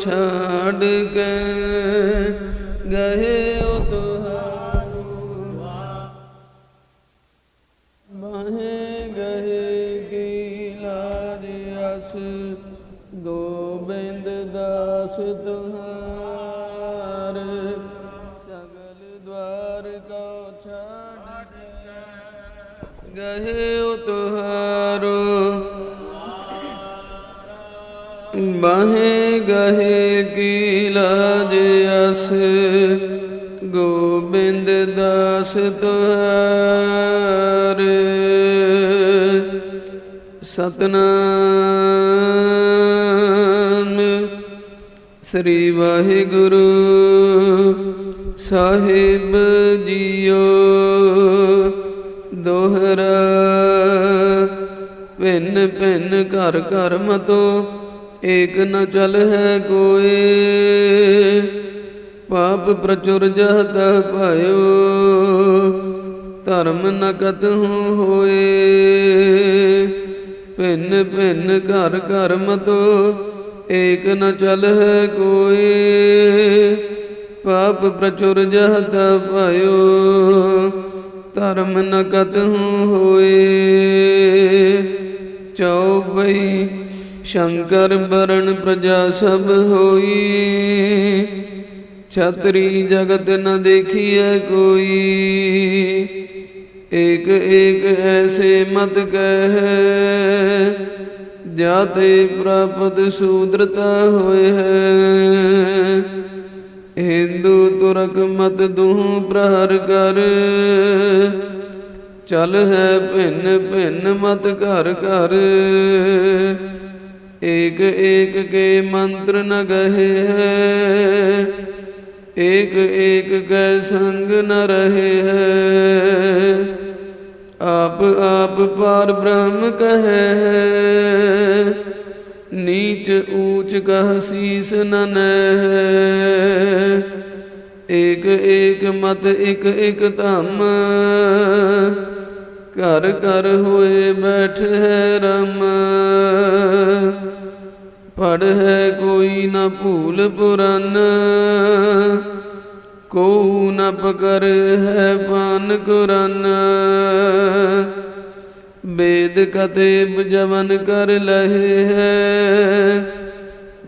ਛਾੜ ਕੇ ਗਏ ਉਹ ਤੁਹਾਰੂ ਬਾਹੇ ਗਏ ਕੀ ਲਾਜ ਅਸ, ਗੋਬਿੰਦ ਦਾਸ ਤੁਹਾਰ। ਸਗਲ ਦਵਾਰ ਕੋ ਛਾੜ ਕੇ ਗਏ ਉਹ ਤੁਹਾਰੂ। ਬਾਹੇ ਗਏ ਕੀ ਲਾਜ ਅਸ, ਗੋਬਿੰਦ ਦਾਸ ਤੁਹਾਰ। ਸਤਨਾਮ ਸ੍ਰੀ ਵਾਹਿਗੁਰੂ ਸਾਹਿਬ ਜੀਓ। ਦੋਹਰਾ ਭਿੰਨ ਭਿੰਨ ਘਰ ਘਰ ਮਤੋ ਏਕ ਨ ਚਲ ਹੈ ਕੋਏ। ਪਾਪ ਪ੍ਰਚੁਰ ਜਹਤ ਪਾਇਓ ਧਰਮ ਨ ਕਤਹੁ ਹੋਏ। ਭਿੰਨ ਭਿੰਨ ਘਰ ਘਰ ਮਤੋ ਏਕ ਨ ਚਲ ਹੈ ਕੋਏ। ਪਾਪ ਪ੍ਰਚੁਰ ਜਹਤ ਪਾਇਓ ਧਰਮ ਨ ਕਤਹੁ ਹੋਏ। ਚੌਬਈ ਸ਼ੰਕਰ ਬਰਨ ਪ੍ਰਜਾ ਸਭ ਹੋਈ। ਛਤਰੀ ਜਗਤ ਨ ਦੇਖੀਐ ਕੋਈ। ਏਕ ਏਕ ਐਸੇ ਮਤ ਕਹਿ। ਜਾਤੇ ਪ੍ਰਾਪਤ ਸੂਦਰਤਾ ਹੋਏ ਹੈ ਹਿੰਦੂ ਤੁਰਕ ਮਤ ਦੂਹ ਪ੍ਰਹਰ ਕਰ। ਚਲ ਹੈ ਭਿੰਨ ਭਿੰਨ ਮਤ ਘਰ ਘਰ। ਏਕ ਏਕ ਕੇ ਮੰਤਰ ਨ ਗਏ ਹੈ ਏਕ ਏਕ ਕੈ ਸੰਗ ਨ ਰਹੇ। ਹੈ ਆਪ ਆਪ ਪਾਰ ਬ੍ਰਹਮ ਕਹੇ ਹੈ ਨੀਚ ਊਚ ਕਹ ਸੀਸ ਨ ਨਹਿ। ਏਕ ਏਕ ਮਤ ਇਕ ਇਕ ਧਮ ਘਰ ਘਰ ਹੋਏ ਬੈਠੇ ਰਮ। ਪੜ ਹੈ ਕੋਈ ਨਾ ਭੂਲ ਪੁਰਨ। ਕੋ ਨ ਪਕਰ ਹੈ ਪਾਨ ਕੁਰਨ। ਵੇਦ ਕਤੇ ਜਵਨ ਕਰ ਲਹੇ ਹੈ।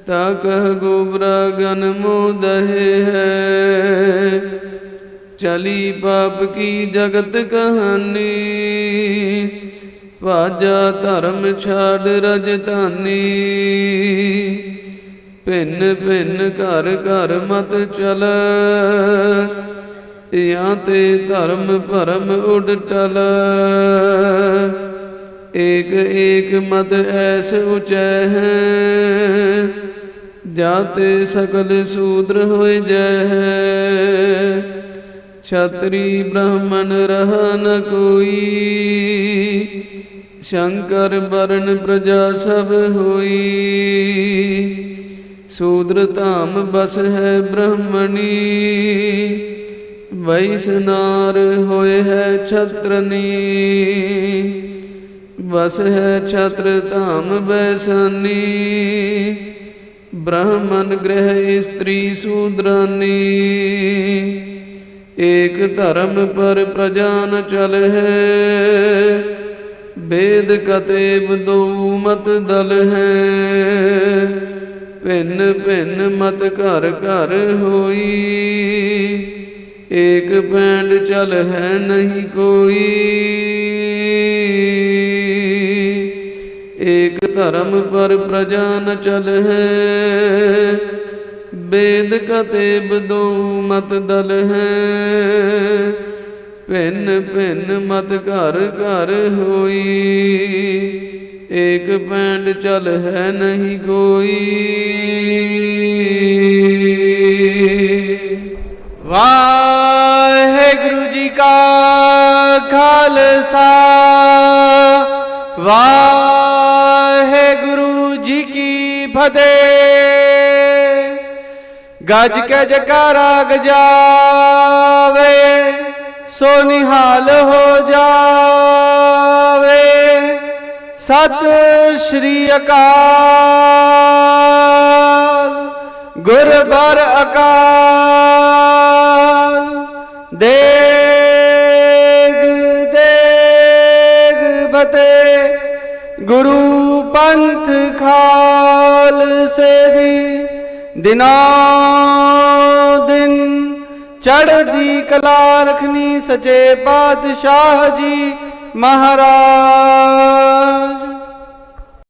ਤਾ ਕਹ ਗੋਬਰਾ ਗਨ ਮੋਦਹਿ ਹੈ। ਚਲੀ ਪਾਪ ਕੀ ਜਗਤ ਕਹਾਨੀ ਵਾਜਾ ਧਰਮ ਛਾੜ ਰਜਧਾਨੀ ਭਿੰਨ ਭਿੰਨ ਘਰ ਘਰ ਮਤ ਚਲ। ਜਾਂ ਤੇ ਧਰਮ ਭਰਮ ਉਡ ਟਲ। ਏਕ ਏਕ ਮਤ ਐਸ ਉਚੈ ਹੈ। ਜਾਤੇ ਸਕਲ ਸੂਦਰ ਹੋਏ ਜੈ ਹੈ। ਛਤਰੀ ਬ੍ਰਾਹਮਣ ਰਹ ਨ ਕੋਈ, ਸ਼ੰਕਰ ਬਰਨ ਪ੍ਰਜਾ ਸਭ ਹੋਈ। ਸੂਦਰ ਧਾਮ ਬਸ ਹੈ ਬ੍ਰਹਮਣੀ, ਵੈਸਨਾਰ ਹੋਏ ਹੈ ਛਤਰਨੀ। ਵਸ ਹੈ ਛਤਰ ਧਾਮ ਬੈਸਾਨੀ ਬ੍ਰਾਹਮਣ ਗ੍ਰਹਿ ਇਸਤਰੀ ਸੂਦਰਾਨੀ। ਏਕ ਧਰਮ ਪਰ ਪ੍ਰਜਾ ਨ ਚਲ ਹੈ ਵੇਦ ਕਤੇਬ ਦੋ ਮਤ ਦਲ ਹੈ। ਭਿੰਨ ਭਿੰਨ ਮਤ ਘਰ ਘਰ ਹੋਈ। ਏਕ ਪੈਂਡ ਚਲ ਹੈ ਨਹੀਂ ਕੋਈ। ਏਕ ਧਰਮ ਪਰ ਪ੍ਰਜਾ ਨ ਚਲ ਹੈ ਬੇਦ ਕਤੇਬ ਦੋ ਮਤ ਦਲ ਹੈ। ਭਿੰਨ ਭਿੰਨ ਮਤ ਘਰ ਘਰ ਹੋਈ। ਏਕ ਪੈਂਡ ਚਲ ਹੈ ਨਹੀਂ ਕੋਈ। ਵਾਹਿਗੁਰੂ ਜੀ ਕਾ ਖਾਲਸਾ। ਵਾਹਿਗੁਰੂ ਜੀ ਕੀ ਫਤਿਹ। ਗਜ ਕੇ ਜਕਾਰਾ ਗਜਾਵੇ ਸੋ ਨਿਹਾਲ ਹੋ ਜਾਵੇ। ਸਤਿ ਸ਼੍ਰੀ ਅਕਾਲ, ਗੁਰਬਰ ਅਕਾਲ। ਦੇਗ ਦੇਗ ਬਤੇ, ਗੁਰੂ ਪੰਥ ਖਾਲਸੇ ਦੀ ਦਿਨੋਂ ਦਿਨ ਚੜ੍ਹਦੀ ਕਲਾ ਰਖਨੀ ਸਜੇ ਬਾਦਸ਼ਾਹ ਜੀ ਮਹਾਰਾਜ।